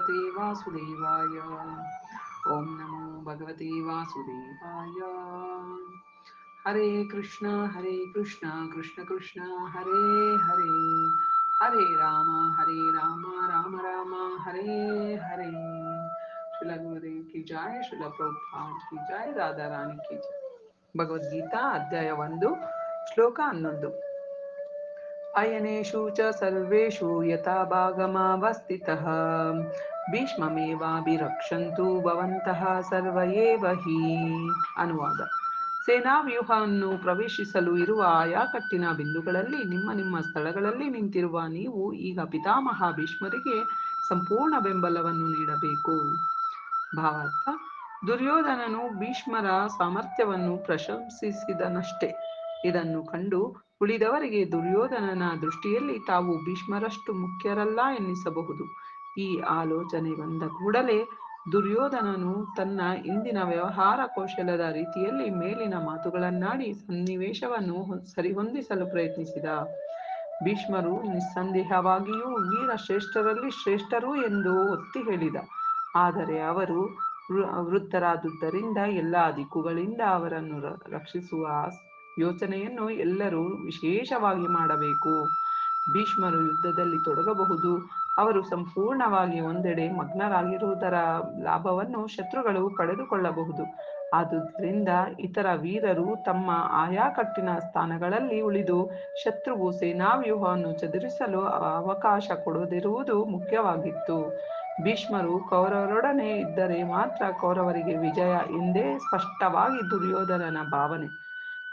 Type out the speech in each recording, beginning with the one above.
ಭಗವತೆ ವಾಸುದೇವಾಯ ಓಂ ನಮೋ ಭಗವತೆ ವಾಸುದೇವಾಯ ಹರೇ ಕೃಷ್ಣ ಹರೇ ಕೃಷ್ಣ ಕೃಷ್ಣ ಕೃಷ್ಣ ಹರೇ ಹರೇ ಹರೇ ರಾಮ ಹರೇ ರಾಮ ರಾಮ ರಾಮ ಹರೇ ಹರೇ ಶಿಲ ಗುರುದೇವ್ ಕಿ ಜಾಯ ಶಿಲ ಪ್ರಭುಪಾದ್ ಕಿ ಜಾಯ ರಾಧಾ ರಾಣಿ ಕಿ ಜಾಯ ಭಗವದ್ಗೀತಾ ಅಧ್ಯಾಯ ಒಂದು ಶ್ಲೋಕ ಹನ್ನೊಂದು ಅಯನೇಷು ಚ ಸರ್ವೇಷು यथा भागमावस्थितः ಭೀಷ್ಮಮೇವಾಭಿರಕ್ಷಂತು ಭವಂತಃ ಸರ್ವಯೇವ ಹಿ ಅನುವಾದ ಸೇನಾ ವ್ಯೂಹವನ್ನು ಪ್ರವೇಶಿಸಲು ಇರುವ ಆಯಾಕಟ್ಟಿನ ಬಿಂದುಗಳಲ್ಲಿ ನಿಮ್ಮ ನಿಮ್ಮ ಸ್ಥಳಗಳಲ್ಲಿ ನಿಂತಿರುವ ನೀವು ಈಗ ಪಿತಾಮಹ ಭೀಷ್ಮರಿಗೆ ಸಂಪೂರ್ಣ ಬೆಂಬಲವನ್ನು ನೀಡಬೇಕು. ಭಾವಾರ್ಥ ದುರ್ಯೋಧನನು ಭೀಷ್ಮರ ಸಾಮರ್ಥ್ಯವನ್ನು ಪ್ರಶಂಸಿಸಿದನಷ್ಟೇ. ಇದನ್ನು ಕಂಡು ಉಳಿದವರಿಗೆ ದುರ್ಯೋಧನನ ದೃಷ್ಟಿಯಲ್ಲಿ ತಾವು ಭೀಷ್ಮರಷ್ಟು ಮುಖ್ಯರಲ್ಲ ಎನ್ನಿಸಬಹುದು. ಈ ಆಲೋಚನೆ ಬಂದ ಕೂಡಲೇ ದುರ್ಯೋಧನನು ತನ್ನ ಇಂದಿನ ವ್ಯವಹಾರ ಕೌಶಲದ ರೀತಿಯಲ್ಲಿ ಮೇಲಿನ ಮಾತುಗಳನ್ನಾಡಿ ಸನ್ನಿವೇಶವನ್ನು ಸರಿಹೊಂದಿಸಲು ಪ್ರಯತ್ನಿಸಿದ. ಭೀಷ್ಮರು ನಿಸ್ಸಂದೇಹವಾಗಿಯೂ ವೀರ ಶ್ರೇಷ್ಠರಲ್ಲಿ ಶ್ರೇಷ್ಠರು ಎಂದು ಒತ್ತಿ ಹೇಳಿದ. ಆದರೆ ಅವರು ವೃತ್ತರಾದುದರಿಂದ ಎಲ್ಲ ದಿಕ್ಕುಗಳಿಂದ ಅವರನ್ನು ರಕ್ಷಿಸುವ ಯೋಚನೆಯನ್ನು ಎಲ್ಲರೂ ವಿಶೇಷವಾಗಿ ಮಾಡಬೇಕು. ಭೀಷ್ಮರು ಯುದ್ಧದಲ್ಲಿ ತೊಡಗಬಹುದು. ಅವರು ಸಂಪೂರ್ಣವಾಗಿ ಒಂದೆಡೆ ಮಗ್ನರಾಗಿರುವುದರ ಲಾಭವನ್ನು ಶತ್ರುಗಳು ಪಡೆದುಕೊಳ್ಳಬಹುದು ಆದುದರಿಂದ ಇತರ ವೀರರು ತಮ್ಮ ಆಯಾ ಕಟ್ಟಿನ ಸ್ಥಾನಗಳಲ್ಲಿ ಉಳಿದು ಶತ್ರುವು ಸೇನಾವ್ಯೂಹವನ್ನು ಚದುರಿಸಲು ಅವಕಾಶ ಕೊಡದಿರುವುದು ಮುಖ್ಯವಾಗಿತ್ತು. ಭೀಷ್ಮರು ಕೌರವರೊಡನೆ ಇದ್ದರೆ ಮಾತ್ರ ಕೌರವರಿಗೆ ವಿಜಯ ಎಂದೇ ಸ್ಪಷ್ಟವಾಗಿ ದುರ್ಯೋಧನನ ಭಾವನೆ.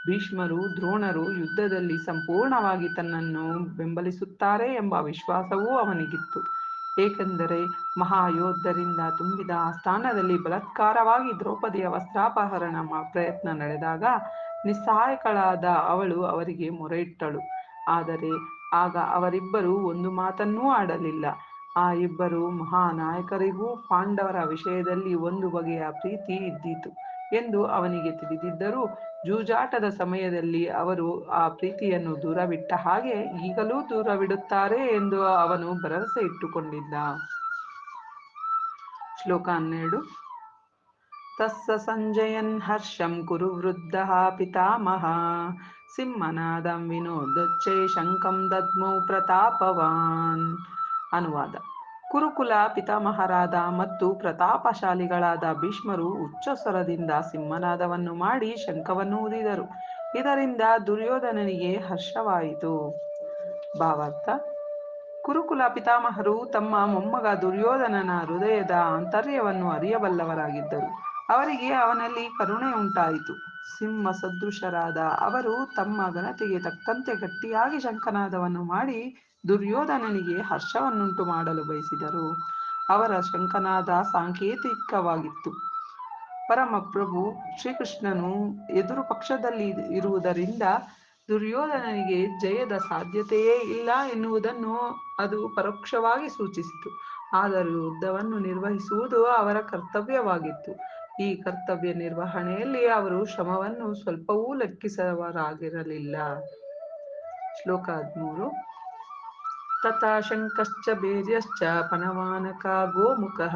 ಭೀಷ್ಮರು, ದ್ರೋಣರು ಯುದ್ಧದಲ್ಲಿ ಸಂಪೂರ್ಣವಾಗಿ ತನ್ನನ್ನು ಬೆಂಬಲಿಸುತ್ತಾರೆ ಎಂಬ ವಿಶ್ವಾಸವೂ ಅವನಿಗಿತ್ತು. ಏಕೆಂದರೆ ಮಹಾಯೋಧರಿಂದ ತುಂಬಿದ ಆ ಸ್ಥಾನದಲ್ಲಿ ಬಲತ್ಕಾರವಾಗಿ ದ್ರೌಪದಿಯ ವಸ್ತ್ರಾಪಹರಣ ಪ್ರಯತ್ನ ನಡೆದಾಗ ನಿಸ್ಸಹಾಯಕಳಾದ ಅವಳು ಅವರಿಗೆ ಮೊರೆಯಿಟ್ಟಳು. ಆದರೆ ಆಗ ಅವರಿಬ್ಬರು ಒಂದು ಮಾತನ್ನೂ ಆಡಲಿಲ್ಲ. ಆ ಇಬ್ಬರು ಮಹಾನಾಯಕರಿಗೂ ಪಾಂಡವರ ವಿಷಯದಲ್ಲಿ ಒಂದು ಬಗೆಯ ಪ್ರೀತಿ ಇದ್ದಿತು. ಎಂದು ಅವನಿಗೆ ತಿಳಿದಿದ್ದರೂ ಜೂಜಾಟದ ಸಮಯದಲ್ಲಿ ಅವರು ಆ ಪ್ರೀತಿಯನ್ನು ದೂರವಿಟ್ಟ ಹಾಗೆ ಈಗಲೂ ದೂರವಿಡುತ್ತಾರೆ ಎಂದು ಅವನು ಭರವಸೆ ಇಟ್ಟುಕೊಂಡಿದ್ದ. ಶ್ಲೋಕ ಹನ್ನೆರಡು. ತಸ್ಸ ಸಂಜಯನ್ ಹರ್ಷಂ ಕುರು ವೃದ್ಧ ಪಿತಾಮಹ. ಸಿಂಹನಾದಂ ವಿನೋದೊಚ್ಚೈ ಶಂಕಂ ದದ್ಮೌ ಪ್ರತಾಪವಾನ್. ಅನುವಾದ. ಕುರುಕುಲ ಪಿತಾಮಹರಾದ ಮತ್ತು ಪ್ರತಾಪಶಾಲಿಗಳಾದ ಭೀಷ್ಮರು ಉಚ್ಚ ಸ್ವರದಿಂದ ಸಿಂಹನಾದವನ್ನು ಮಾಡಿ ಶಂಖವನ್ನು ಊದಿದರು. ಇದರಿಂದ ದುರ್ಯೋಧನನಿಗೆ ಹರ್ಷವಾಯಿತು. ಭಾವಾರ್ಥ, ಕುರುಕುಲ ಪಿತಾಮಹರು ತಮ್ಮ ಮೊಮ್ಮಗ ದುರ್ಯೋಧನನ ಹೃದಯದ ಆಂತರ್ಯವನ್ನು ಅರಿಯಬಲ್ಲವರಾಗಿದ್ದರು. ಅವರಿಗೆ ಅವನಲ್ಲಿ ಕರುಣೆ ಉಂಟಾಯಿತು. ಸಿಂಹ ಸದೃಶರಾದ ಅವರು ತಮ್ಮ ಘನತೆಗೆ ತಕ್ಕಂತೆ ಗಟ್ಟಿಯಾಗಿ ಶಂಖನಾದವನ್ನು ಮಾಡಿ ದುರ್ಯೋಧನನಿಗೆ ಹರ್ಷವನ್ನುಂಟು ಮಾಡಲು ಬಯಸಿದರು. ಅವರ ಶಂಕನಾದ ಸಾಂಕೇತಿಕವಾಗಿತ್ತು. ಪರಮಪ್ರಭು ಶ್ರೀಕೃಷ್ಣನು ಎದುರು ಪಕ್ಷದಲ್ಲಿ ಇರುವುದರಿಂದ ದುರ್ಯೋಧನನಿಗೆ ಜಯದ ಸಾಧ್ಯತೆಯೇ ಇಲ್ಲ ಎನ್ನುವುದನ್ನು ಅದು ಪರೋಕ್ಷವಾಗಿ ಸೂಚಿಸಿತು. ಆದರೂ ಯುದ್ಧವನ್ನು ನಿರ್ವಹಿಸುವುದು ಅವರ ಕರ್ತವ್ಯವಾಗಿತ್ತು. ಈ ಕರ್ತವ್ಯ ನಿರ್ವಹಣೆಯಲ್ಲಿ ಅವರು ಶ್ರಮವನ್ನು ಸ್ವಲ್ಪವೂ ಲೆಕ್ಕಿಸವರಾಗಿರಲಿಲ್ಲ. ಶ್ಲೋಕ ಹದಿಮೂರು. ತಥಾ ಶಂಕಶ್ಚ ಬೇರ್ಯಶ್ಚ ಪನವಾನಕ ಗೋಮುಖಃ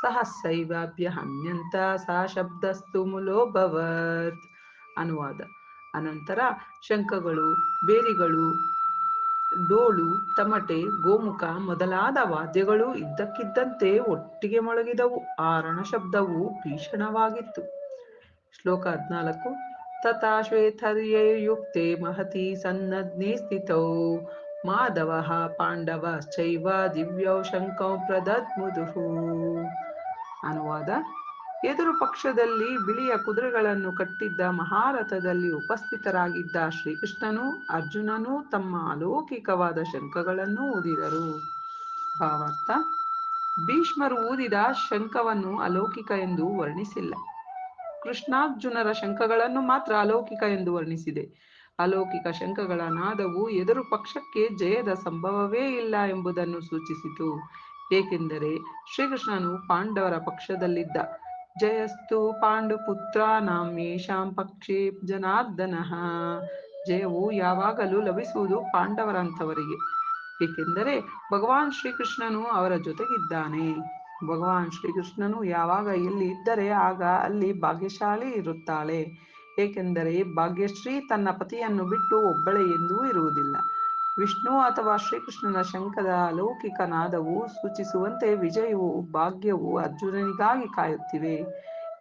ಸಹಸ್ರೈವಾಭ್ಯಹನ್ಯಂತ ಸಾ ಶಬ್ದಸ್ತು ಮುಲೋಭವತ್ ಅನುವಾದ ಅನಂತರ ಶಂಖಗಳು ಬೇರಿಗಳು ಡೋಳು ತಮಟೆ, ಗೋಮುಖ ಮೊದಲಾದ ವಾದ್ಯಗಳು ಇದ್ದಕ್ಕಿದ್ದಂತೆ ಒಟ್ಟಿಗೆ ಮೊಳಗಿದವು ಆ ರಣಶಬ್ದವು ಭೀಷಣವಾಗಿತ್ತು. ಶ್ಲೋಕ ಹದಿನಾಲ್ಕು. ತಥಾ ಶ್ವೇತರ್ಯಯುಕ್ತೆ ಮಹತಿ ಸನ್ನದ್ನೇ ಸ್ಥಿತೌ. ಮಾಧವ ಪಾಂಡವಶ್ಚೈವ ದಿವ್ಯೌ ಶಂಕೌ ಪ್ರದದ್ಮುದುಹು ಅನುವಾದ. ಎದುರು ಪಕ್ಷದಲ್ಲಿ ಬಿಳಿಯ ಕುದುರೆಗಳನ್ನು ಕಟ್ಟಿದ್ದ ಮಹಾರಥದಲ್ಲಿ ಉಪಸ್ಥಿತರಾಗಿದ್ದ ಶ್ರೀಕೃಷ್ಣನು, ಅರ್ಜುನನು ತಮ್ಮ ಅಲೌಕಿಕವಾದ ಶಂಖಗಳನ್ನು ಊದಿದರು. ಭಾವಾರ್ಥ. ಭೀಷ್ಮರು ಊದಿದ ಶಂಖವನ್ನು ಅಲೌಕಿಕ ಎಂದು ವರ್ಣಿಸಿಲ್ಲ. ಕೃಷ್ಣಾರ್ಜುನರ ಶಂಖಗಳನ್ನು ಮಾತ್ರ ಅಲೌಕಿಕ ಎಂದು ವರ್ಣಿಸಿದೆ. ಅಲೌಕಿಕ ಶಂಕಗಳ ನಾದವು ಎದುರು ಪಕ್ಷಕ್ಕೆ ಜಯದ ಸಂಭವವೇ ಇಲ್ಲ ಎಂಬುದನ್ನು ಸೂಚಿಸಿತು. ಏಕೆಂದರೆ ಶ್ರೀಕೃಷ್ಣನು ಪಾಂಡವರ ಪಕ್ಷದಲ್ಲಿದ್ದ, ಜಯಸ್ತು ಪಾಂಡುಪುತ್ರಾನಾಂ ನಾಮೇಶಾಂ ಪಕ್ಷೇ ಜನಾರ್ದನಃ. ಜಯವು ಯಾವಾಗಲೂ ಲಭಿಸುವುದು ಪಾಂಡವರಂಥವರಿಗೆ. ಏಕೆಂದರೆ ಭಗವಾನ್ ಶ್ರೀಕೃಷ್ಣನು ಅವರ ಜೊತೆಗಿದ್ದಾನೆ. ಭಗವಾನ್ ಶ್ರೀಕೃಷ್ಣನು ಯಾವಾಗ ಎಲ್ಲಿ ಇದ್ದರೆ ಆಗ ಅಲ್ಲಿ ಭಾಗ್ಯಶಾಲಿ ಇರುತ್ತಾಳೆ. ಏಕೆಂದರೆ ಭಾಗ್ಯಶ್ರೀ ತನ್ನ ಪತಿಯನ್ನು ಬಿಟ್ಟು ಒಬ್ಬಳೇ ಎಂದೂ ಇರುವುದಿಲ್ಲ. ವಿಷ್ಣು ಅಥವಾ ಶ್ರೀಕೃಷ್ಣನ ಶಂಖದ ಅಲೌಕಿಕ ನಾದವು ಸೂಚಿಸುವಂತೆ ವಿಜಯವು, ಭಾಗ್ಯವು ಅರ್ಜುನನಿಗಾಗಿ ಕಾಯುತ್ತಿವೆ.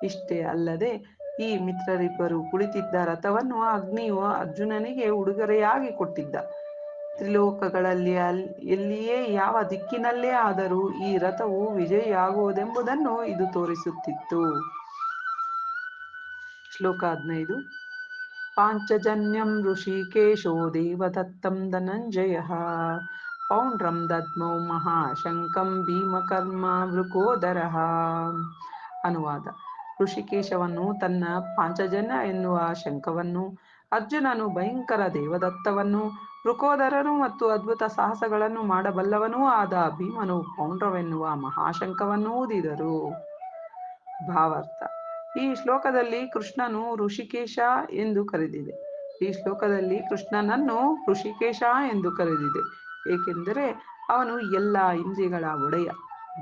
ಇಷ್ಟೇ ಅಲ್ಲದೆ, ಈ ಮಿತ್ರರಿಬ್ಬರು ಕುಳಿತಿದ್ದ ರಥವನ್ನು ಅಗ್ನಿಯು ಅರ್ಜುನನಿಗೆ ಉಡುಗೊರೆಯಾಗಿ ಕೊಟ್ಟಿದ್ದ. ತ್ರಿಲೋಕಗಳಲ್ಲಿ ಎಲ್ಲಿಯೇ ಯಾವ ದಿಕ್ಕಿನಲ್ಲೇ ಆದರೂ ಈ ರಥವು ವಿಜಯಿಯಾಗುವುದೆಂಬುದನ್ನು ಇದು ತೋರಿಸುತ್ತಿತ್ತು. ಶ್ಲೋಕ ಹದಿನೈದು. ಪಾಂಚಜನ್ಯಂ ಋಷಿಕೇಶೋ ದೇವದತ್ತಂ ಧನಂಜಯ. ಪೌಂಡ್ರಂ ದದ್ಮೌ ಮಹಾಶಂಕಂ ಭೀಮಕರ್ಮ ವೃಕೋದರ ಅನುವಾದ. ಋಷಿಕೇಶವನ್ನು ತನ್ನ ಪಾಂಚಜನ್ಯ ಎನ್ನುವ ಶಂಕವನ್ನು ಅರ್ಜುನನು ಭಯಂಕರ ದೇವದತ್ತವನ್ನು ವೃಕೋದರನು ಮತ್ತು ಅದ್ಭುತ ಸಾಹಸಗಳನ್ನು ಮಾಡಬಲ್ಲವನೂ ಆದ ಭೀಮನು ಪೌಂಡ್ರವೆನ್ನುವ ಮಹಾಶಂಕವನ್ನು ಊದಿದರು. ಭಾವಾರ್ಥ. ಈ ಶ್ಲೋಕದಲ್ಲಿ ಕೃಷ್ಣನು ಋಷಿಕೇಶ ಎಂದು ಕರೆದಿದೆ. ಈ ಶ್ಲೋಕದಲ್ಲಿ ಕೃಷ್ಣನನ್ನು ಋಷಿಕೇಶ ಎಂದು ಕರೆದಿದೆ. ಏಕೆಂದರೆ ಅವನು ಎಲ್ಲ ಇಂದ್ರಿಯಗಳ ಒಡೆಯ.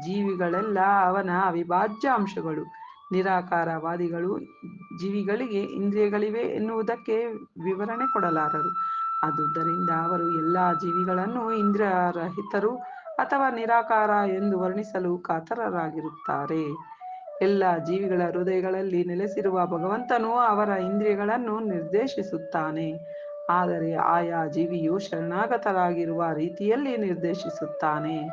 ಜೀವಿಗಳೆಲ್ಲ ಅವನ ಅವಿಭಾಜ್ಯ ಅಂಶಗಳು. ನಿರಾಕಾರವಾದಿಗಳು ಜೀವಿಗಳಿಗೆ ಇಂದ್ರಿಯಗಳಿವೆ ಎನ್ನುವುದಕ್ಕೆ ವಿವರಣೆ ಕೊಡಲಾರರು. ಆದುದರಿಂದ ಅವರು ಎಲ್ಲ ಜೀವಿಗಳನ್ನು ಇಂದ್ರಿಯರಹಿತರು ಅಥವಾ ನಿರಾಕಾರ ಎಂದು ವರ್ಣಿಸಲು ಕಾತರರಾಗಿರುತ್ತಾರೆ. ಎಲ್ಲ ಜೀವಿಗಳ ಹೃದಯಗಳಲ್ಲಿ ನೆಲೆಸಿರುವ ಭಗವಂತನು ಅವರ ಇಂದ್ರಿಯಗಳನ್ನು ನಿರ್ದೇಶಿಸುತ್ತಾನೆ. ಆದರೆ ಆಯಾ ಜೀವಿಯು ಶರಣಾಗತರಾಗಿರುವ ರೀತಿಯಲ್ಲಿ ನಿರ್ದೇಶಿಸುತ್ತಾನೆ.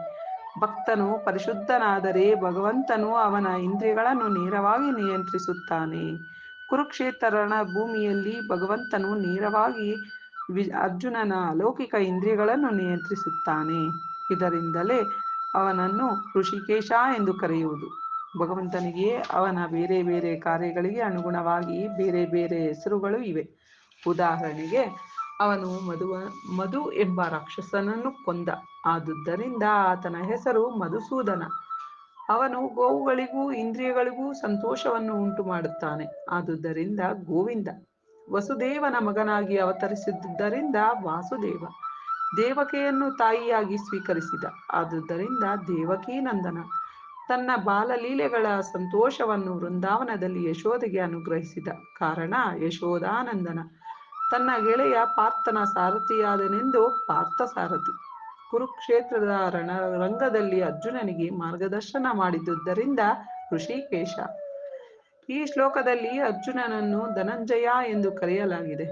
ಭಕ್ತನು ಪರಿಶುದ್ಧನಾದರೆ ಭಗವಂತನು ಅವನ ಇಂದ್ರಿಯಗಳನ್ನು ನೇರವಾಗಿ ನಿಯಂತ್ರಿಸುತ್ತಾನೆ. ಕುರುಕ್ಷೇತ್ರ ರಣಭೂಮಿಯಲ್ಲಿ ಭಗವಂತನು ನೇರವಾಗಿ ಅರ್ಜುನನ ಅಲೌಕಿಕ ಇಂದ್ರಿಯಗಳನ್ನು ನಿಯಂತ್ರಿಸುತ್ತಾನೆ. ಇದರಿಂದಲೇ ಅವನನ್ನು ಋಷಿಕೇಶ ಎಂದು ಕರೆಯುವುದು. ಭಗವಂತನಿಗೆ ಅವನ ಬೇರೆ ಬೇರೆ ಕಾರ್ಯಗಳಿಗೆ ಅನುಗುಣವಾಗಿ ಬೇರೆ ಬೇರೆ ಹೆಸರುಗಳು ಇವೆ. ಉದಾಹರಣೆಗೆ, ಅವನು ಮಧುವ, ಮಧು ಎಂಬ ರಾಕ್ಷಸನನ್ನು ಕೊಂದ. ಆದುದರಿಂದ ಆತನ ಹೆಸರು ಮಧುಸೂದನ. ಅವನು ಗೋವುಗಳಿಗೂ ಇಂದ್ರಿಯಗಳಿಗೂ ಸಂತೋಷವನ್ನು ಉಂಟು ಮಾಡುತ್ತಾನೆ ಆದುದರಿಂದ ಗೋವಿಂದ. ವಸುದೇವನ ಮಗನಾಗಿ ಅವತರಿಸಿದ್ದರಿಂದ ವಾಸುದೇವ. ದೇವಕೆಯನ್ನು ತಾಯಿಯಾಗಿ ಸ್ವೀಕರಿಸಿದ. ಆದುದರಿಂದ ದೇವಕೀ ನಂದನ ತನ್ನ ಬಾಲಲೀಲೆಗಳ ಸಂತೋಷವನ್ನು ವೃಂದಾವನದಲ್ಲಿ ಯಶೋದೆಗೆ ಅನುಗ್ರಹಿಸಿದ ಕಾರಣ ಯಶೋಧಾನಂದನ ತನ್ನ ಗೆಳೆಯ ಪಾರ್ಥನ ಸಾರಥಿಯಾದನೆಂದು ಪಾರ್ಥ ಸಾರಥಿ ಕುರುಕ್ಷೇತ್ರದ ರಣ ರಂಗದಲ್ಲಿ ಅರ್ಜುನನಿಗೆ ಮಾರ್ಗದರ್ಶನ ಮಾಡಿದ್ದುದರಿಂದ ಋಷಿಕೇಶ. ಈ ಶ್ಲೋಕದಲ್ಲಿ ಅರ್ಜುನನನ್ನು ಧನಂಜಯ ಎಂದು ಕರೆಯಲಾಗಿದೆ.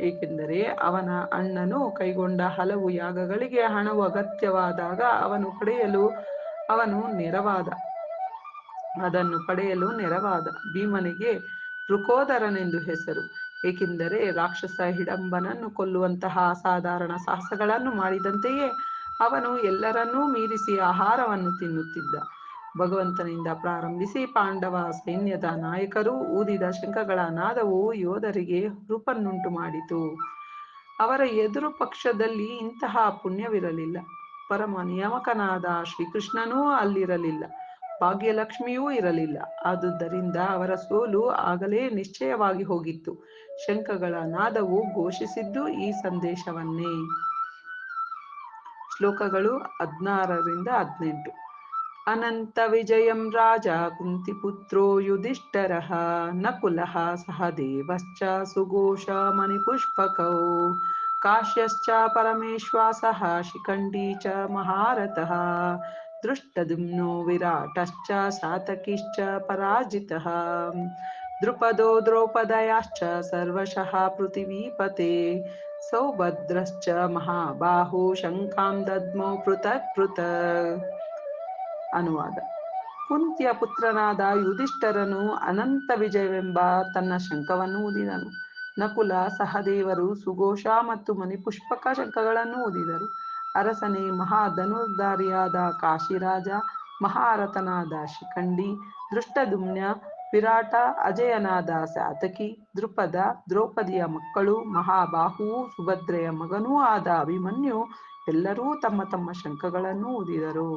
ಏಕೆಂದರೆ ಅವನ ಅಣ್ಣನು ಕೈಗೊಂಡ ಹಲವು ಯಾಗಗಳಿಗೆ ಹಣವು ಅಗತ್ಯವಾದಾಗ ಅವನು ಪಡೆಯಲು ಅವನು ನೆರವಾದ. ಅದನ್ನು ಪಡೆಯಲು ನೆರವಾದ. ಭೀಮನಿಗೆ ಋಕೋದರನೆಂದು ಹೆಸರು. ಏಕೆಂದರೆ ರಾಕ್ಷಸ ಹಿಡಂಬನನ್ನು ಕೊಲ್ಲುವಂತಹ ಅಸಾಧಾರಣ ಸಾಹಸಗಳನ್ನು ಮಾಡಿದಂತೆಯೇ ಅವನು ಎಲ್ಲರನ್ನೂ ಮೀರಿಸಿ ಆಹಾರವನ್ನು ತಿನ್ನುತ್ತಿದ್ದ. ಭಗವಂತನಿಂದ ಪ್ರಾರಂಭಿಸಿ ಪಾಂಡವ, ಸೈನ್ಯದ ನಾಯಕರು, ಊದಿದ ಶಂಖಗಳ ನಾದವು ಯೋಧರಿಗೆ ಹುರುಪನ್ನುಂಟು ಮಾಡಿತು. ಅವರ ಎದುರು ಪಕ್ಷದಲ್ಲಿ ಇಂತಹ ಪುಣ್ಯವಿರಲಿಲ್ಲ. ಪರಮ ನಿಯಾಮಕನಾದ ಶ್ರೀಕೃಷ್ಣನೂ ಅಲ್ಲಿರಲಿಲ್ಲ. ಭಾಗ್ಯಲಕ್ಷ್ಮಿಯೂ ಇರಲಿಲ್ಲ. ಆದುದರಿಂದ ಅವರ ಸೋಲು ಆಗಲೇ ನಿಶ್ಚಯವಾಗಿ ಹೋಗಿತ್ತು. ಶಂಖಗಳ ನಾದವು ಘೋಷಿಸಿದ್ದು ಈ ಸಂದೇಶವನ್ನೇ. ಶ್ಲೋಕಗಳು ಹದ್ನಾರರಿಂದ ಹದಿನೆಂಟು. ಅನಂತ ವಿಜಯಂ ರಾಜ ಕುಂತಿಪುತ್ರೋ ಯುಧಿಷ್ಠರಃ ನಕುಲಃ ಸಹ ದೇವಶ್ಚ ಸುಘೋಷ ಮಣಿಪುಷ್ಪಕೌ. ಕಾಶ್ಯಶ್ಚ ಪರಮೇಶ್ವಾಸಃ ಶಿಖಂಡಿ ಚ ಮಹಾರಥಃ ದೃಷ್ಟದುಮ್ನೋ ವಿರಾಟಶ್ಚ ಸಾತಕಿಶ್ಚ ಪರಾಜಿತಃ ದೃಪದೋ ದ್ರೌಪದಯಾಶ್ಚ ಸರ್ವಶಃ ಪೃಥಿವೀಪತೆ ಸೌಭದ್ರಶ್ಚ ಮಹಾಬಾಹು ಶಂಖಾಂ ದದ್ಮೋ ಪೃಥಕ್ ಪೃಥಕ್ ಅನುವಾದ ಕುಂತಿಯ ಪುತ್ರನಾದ ಯುಧಿಷ್ಠರನು ಅನಂತ ವಿಜಯವೆಂಬ ತನ್ನ ಶಂಖವನ್ನು ಊದಿದನು ನಕುಲ, ಸಹದೇವರು, ಸುಘೋಷ ಮತ್ತು ಮಣಿಪುಷ್ಪಕ ಶಂಖಗಳನ್ನು ಊದಿದರು ಅರಸನೇ, ಮಹಾಧನುರ್ಧಾರಿಯಾದ ಕಾಶಿರಾಜ ಮಹಾರಥನಾದ ಶಿಖಂಡಿ ದೃಷ್ಟದುಮ್ನ, ವಿರಾಟ ಅಜಯನಾದ ಸಾತಕಿ ದೃಪದ ದ್ರೌಪದಿಯ ಮಕ್ಕಳು ಮಹಾಬಾಹುವು ಸುಭದ್ರೆಯ ಮಗನೂ ಆದ ಅಭಿಮನ್ಯು ಎಲ್ಲರೂ ತಮ್ಮ ತಮ್ಮ ಶಂಖಗಳನ್ನು ಊದಿದರು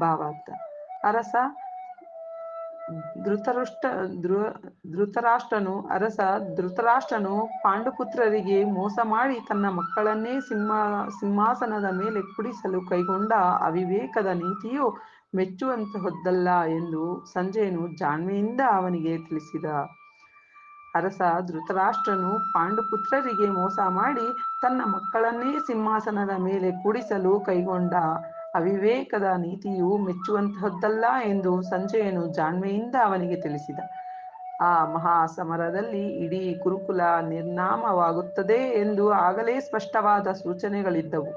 ಭಾವಾರ್ಥ. ಅರಸ ಧೃತರಾಷ್ಟ್ರ, ಧೃ, ಧೃತರಾಷ್ಟ್ರನು, ಅರಸ, ಧೃತರಾಷ್ಟ್ರನು ಪಾಂಡುಪುತ್ರರಿಗೆ ಮೋಸ ಮಾಡಿ ತನ್ನ ಮಕ್ಕಳನ್ನೇ ಸಿಂಹ, ಸಿಂಹಾಸನದ ಮೇಲೆ ಕುಡಿಸಲು ಕೈಗೊಂಡ ಅವಿವೇಕದ ನೀತಿಯು ಮೆಚ್ಚುವಂತಹದ್ದಲ್ಲ ಎಂದು ಸಂಜಯನು ಜಾಣ್ಮೆಯಿಂದ ಅವನಿಗೆ ತಿಳಿಸಿದ. ಅರಸ, ಧೃತರಾಷ್ಟ್ರನು ಪಾಂಡುಪುತ್ರರಿಗೆ ಮೋಸ ಮಾಡಿ ತನ್ನ ಮಕ್ಕಳನ್ನೇ ಸಿಂಹಾಸನದ ಮೇಲೆ ಕೂಡಿಸಲು ಕೈಗೊಂಡ ಅವಿವೇಕದ ನೀತಿಯು ಮೆಚ್ಚುವಂತಹದ್ದಲ್ಲ ಎಂದು ಸಂಜಯನು ಜಾಣ್ಮೆಯಿಂದ ಅವನಿಗೆ ತಿಳಿಸಿದ. ಆ ಮಹಾ ಸಮರದಲ್ಲಿ ಇಡೀ ಕುರುಕುಲ ನಿರ್ನಾಮವಾಗುತ್ತದೆ ಎಂದು ಆಗಲೇ ಸ್ಪಷ್ಟವಾದ ಸೂಚನೆಗಳಿದ್ದವು.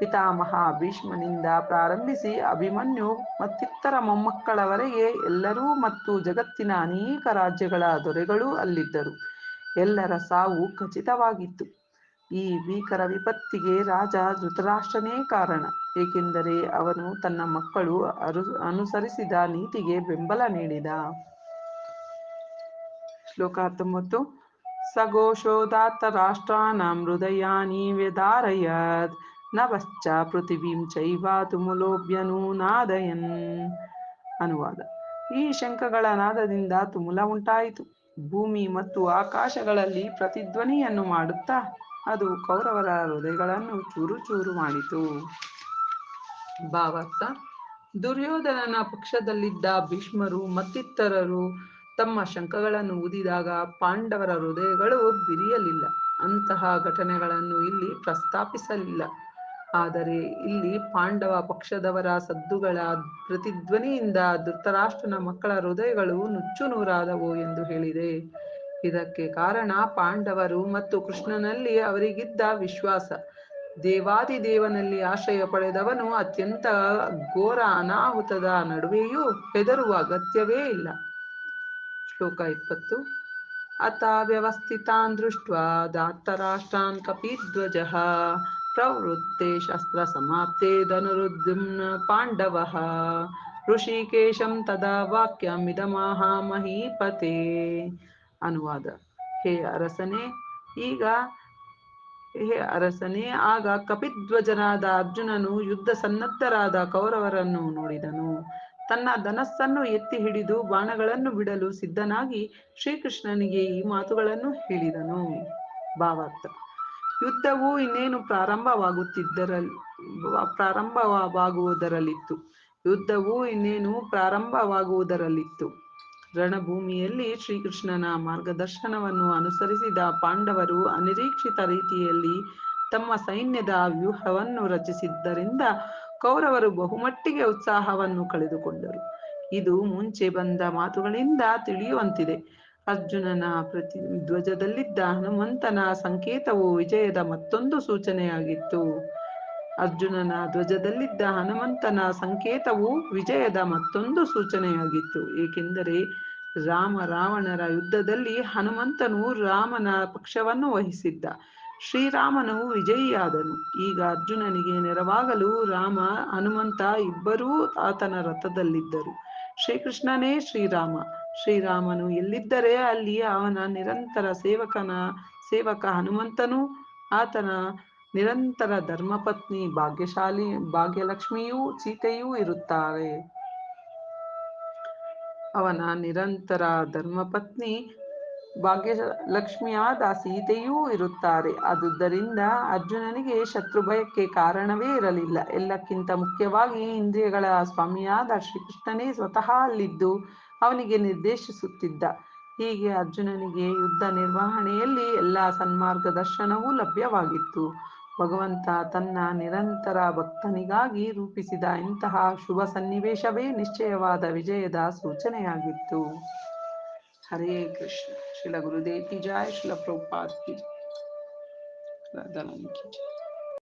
ಪಿತಾಮಹ ಭೀಷ್ಮನಿಂದ ಪ್ರಾರಂಭಿಸಿ ಅಭಿಮನ್ಯು ಮತ್ತಿತರ ಮೊಮ್ಮಕ್ಕಳವರೆಗೆ ಎಲ್ಲರೂ ಮತ್ತು ಜಗತ್ತಿನ ಅನೇಕ ರಾಜ್ಯಗಳ ದೊರೆಗಳು ಅಲ್ಲಿದ್ದರು. ಎಲ್ಲರ ಸಾವು ಖಚಿತವಾಗಿತ್ತು. ಈ ಭೀಕರ ವಿಪತ್ತಿಗೆ ರಾಜ ಧೃತರಾಷ್ಟ್ರನೇ ಕಾರಣ. ಏಕೆಂದರೆ ಅವನು ತನ್ನ ಮಕ್ಕಳು ಅರು, ಅನುಸರಿಸಿದ ನೀತಿಗೆ ಬೆಂಬಲ ನೀಡಿದ. ಶ್ಲೋಕ ಹತ್ತೊಂಬತ್ತು. ಸಘೋಷೋದಾತ್ತ ರಾಷ್ಟ್ರಾನಾಂ ಹೃದಯಾನಿ ವ್ಯಧಾರಯತ್ ನವಶ್ಚ ಪೃಥಿವೀಂ ಚೈವ ತುಮುಲೋಭ್ಯನುನಾದಯನ್ ಅನುವಾದ. ಈ ಶಂಖಗಳ ನಾದದಿಂದ ತುಮುಲ ಉಂಟಾಯಿತು. ಭೂಮಿ ಮತ್ತು ಆಕಾಶಗಳಲ್ಲಿ ಪ್ರತಿಧ್ವನಿಯನ್ನು ಮಾಡುತ್ತಾ ಅದು ಕೌರವರ ಹೃದಯಗಳನ್ನು ಚೂರು ಚೂರು ಮಾಡಿತು. ಭಾವಾರ್ಥ ದುರ್ಯೋಧನನ ಪಕ್ಷದಲ್ಲಿದ್ದ ಭೀಷ್ಮರು ಮತ್ತಿತರರು ತಮ್ಮ ಶಂಖಗಳನ್ನು ಊದಿದಾಗ ಪಾಂಡವರ ಹೃದಯಗಳು ಬಿರಿಯಲಿಲ್ಲ. ಅಂತಹ ಘಟನೆಗಳನ್ನು ಇಲ್ಲಿ ಪ್ರಸ್ತಾಪಿಸಲಿಲ್ಲ. ಆದರೆ ಇಲ್ಲಿ ಪಾಂಡವ ಪಕ್ಷದವರ ಸದ್ದುಗಳ ಪ್ರತಿಧ್ವನಿಯಿಂದ ಧೃತರಾಷ್ಟ್ರನ ಮಕ್ಕಳ ಹೃದಯಗಳು ನುಚ್ಚು ನೂರಾದವು ಎಂದು ಹೇಳಿದೆ. ಇದಕ್ಕೆ ಕಾರಣ ಪಾಂಡವರು ಮತ್ತು ಕೃಷ್ಣನಲ್ಲಿ ಅವರಿಗಿದ್ದ ವಿಶ್ವಾಸ. ದೇವಾದಿದೇವನಲ್ಲಿ ಆಶ್ರಯ ಪಡೆದವನು ಅತ್ಯಂತ ಘೋರ ಅನಾಹುತದ ನಡುವೆಯೂ ಹೆದರುವ ಅಗತ್ಯವೇ ಇಲ್ಲ. ಶ್ಲೋಕ ಇಪ್ಪತ್ತು. ಅತ ವ್ಯವಸ್ಥಿತಾನ್ ದೃಷ್ಟ ದಾತ್ತರಾಷ್ಟ್ರಾನ್ ಕಪಿಧ್ವಜ ಪ್ರವೃತ್ತೆ ಶಸ್ತ್ರ ಸಮಾಪ್ತೆ ಧನುರುದ್ಯುಮ್ನ ಪಾಂಡವಃ. ಋಷಿಕೇಶಂ ತದಾ ವಾಕ್ಯಂ ಇದಮಾಹ ಅನುವಾದ. ಹೇ ಅರಸನೆ, ಈಗ ಹೇ ಅರಸನೇ, ಆಗ ಕಪಿಧ್ವಜನಾದ ಅರ್ಜುನನು ಯುದ್ಧ ಸನ್ನದ್ಧರಾದ ಕೌರವರನ್ನು ನೋಡಿದನು. ತನ್ನ ಧನಸ್ಸನ್ನು ಎತ್ತಿ ಹಿಡಿದು ಬಾಣಗಳನ್ನು ಬಿಡಲು ಸಿದ್ಧನಾಗಿ ಶ್ರೀಕೃಷ್ಣನಿಗೆ ಈ ಮಾತುಗಳನ್ನು ಹೇಳಿದನು. ಭಾವಾರ್ಥ ಯುದ್ಧವು ಇನ್ನೇನು ಪ್ರಾರಂಭವಾಗುತ್ತಿದ್ದರಲ್ಲಿ ಪ್ರಾರಂಭವಾಗುವುದರಲ್ಲಿತ್ತು. ಯುದ್ಧವು ಇನ್ನೇನು ಪ್ರಾರಂಭವಾಗುವುದರಲ್ಲಿತ್ತು. ರಣಭೂಮಿಯಲ್ಲಿ ಶ್ರೀಕೃಷ್ಣನ ಮಾರ್ಗದರ್ಶನವನ್ನು ಅನುಸರಿಸಿದ ಪಾಂಡವರು ಅನಿರೀಕ್ಷಿತ ರೀತಿಯಲ್ಲಿ ತಮ್ಮ ಸೈನ್ಯದ ವ್ಯೂಹವನ್ನು ರಚಿಸಿದ್ದರಿಂದ ಕೌರವರು ಬಹುಮಟ್ಟಿಗೆ ಉತ್ಸಾಹವನ್ನು ಕಳೆದುಕೊಂಡರು. ಇದು ಮುಂಚೆ ಬಂದ ಮಾತುಗಳಿಂದ ತಿಳಿಯುವಂತಿದೆ. ಅರ್ಜುನನ ಪ್ರತಿ ಧ್ವಜದಲ್ಲಿದ್ದ ಹನುಮಂತನ ಸಂಕೇತವು ವಿಜಯದ ಮತ್ತೊಂದು ಸೂಚನೆಯಾಗಿತ್ತು. ಅರ್ಜುನನ ಧ್ವಜದಲ್ಲಿದ್ದ ಹನುಮಂತನ ಸಂಕೇತವು ವಿಜಯದ ಮತ್ತೊಂದು ಸೂಚನೆಯಾಗಿತ್ತು. ಏಕೆಂದರೆ ರಾಮ ರಾವಣರ ಯುದ್ಧದಲ್ಲಿ ಹನುಮಂತನು ರಾಮನ ಪಕ್ಷವನ್ನು ವಹಿಸಿದ್ದ. ಶ್ರೀರಾಮನು ವಿಜಯಿಯಾದನು. ಈಗ ಅರ್ಜುನನಿಗೆ ನೆರವಾಗಲು ರಾಮ, ಹನುಮಂತ ಇಬ್ಬರೂ ಆತನ ರಥದಲ್ಲಿದ್ದರು. ಶ್ರೀಕೃಷ್ಣನೇ ಶ್ರೀರಾಮ. ಶ್ರೀರಾಮನು ಎಲ್ಲಿದ್ದರೆ ಅಲ್ಲಿ ಅವನ ನಿರಂತರ ಸೇವಕನ, ಸೇವಕ ಹನುಮಂತನು, ಆತನ ನಿರಂತರ ಧರ್ಮಪತ್ನಿ ಭಾಗ್ಯಶಾಲಿ ಭಾಗ್ಯಲಕ್ಷ್ಮಿಯೂ ಸೀತೆಯೂ ಇರುತ್ತಾರೆ. ಅವನ ನಿರಂತರ ಧರ್ಮಪತ್ನಿ ಭಾಗ್ಯಲಕ್ಷ್ಮಿಯಾದ ಸೀತೆಯೂ ಇರುತ್ತಾರೆ. ಆದುದರಿಂದ ಅರ್ಜುನನಿಗೆ ಶತ್ರು ಭಯಕ್ಕೆ ಕಾರಣವೇ ಇರಲಿಲ್ಲ. ಎಲ್ಲಕ್ಕಿಂತ ಮುಖ್ಯವಾಗಿ ಇಂದ್ರಿಯಗಳ ಸ್ವಾಮಿಯಾದ ಶ್ರೀಕೃಷ್ಣನೇ ಸ್ವತಃ ಅಲ್ಲಿದ್ದು ಅವನಿಗೆ ನಿರ್ದೇಶಿಸುತ್ತಿದ್ದ. ಹೀಗೆ ಅರ್ಜುನನಿಗೆ ಯುದ್ಧ ನಿರ್ವಹಣೆಯಲ್ಲಿ ಎಲ್ಲ ಸನ್ಮಾರ್ಗದರ್ಶನವೂ ಲಭ್ಯವಾಗಿತ್ತು. ಭಗವಂತ ತನ್ನ ನಿರಂತರ ಭಕ್ತನಿಗಾಗಿ ರೂಪಿಸಿದ ಇಂತಹ ಶುಭ ಸನ್ನಿವೇಶವೇ ನಿಶ್ಚಯವಾದ ವಿಜಯದ ಸೂಚನೆಯಾಗಿತ್ತು. ಹರೇ ಕೃಷ್ಣ. ಶಿಲ ಗುರುದೇವಿ ಕಿ ಜಾಯ್ ಶಿಲ ಪ್ರಭುಪಾದ್ ಕಿ ಜೈ. ರಾಧಾರಾಣಿ ಕಿ ಜೈ.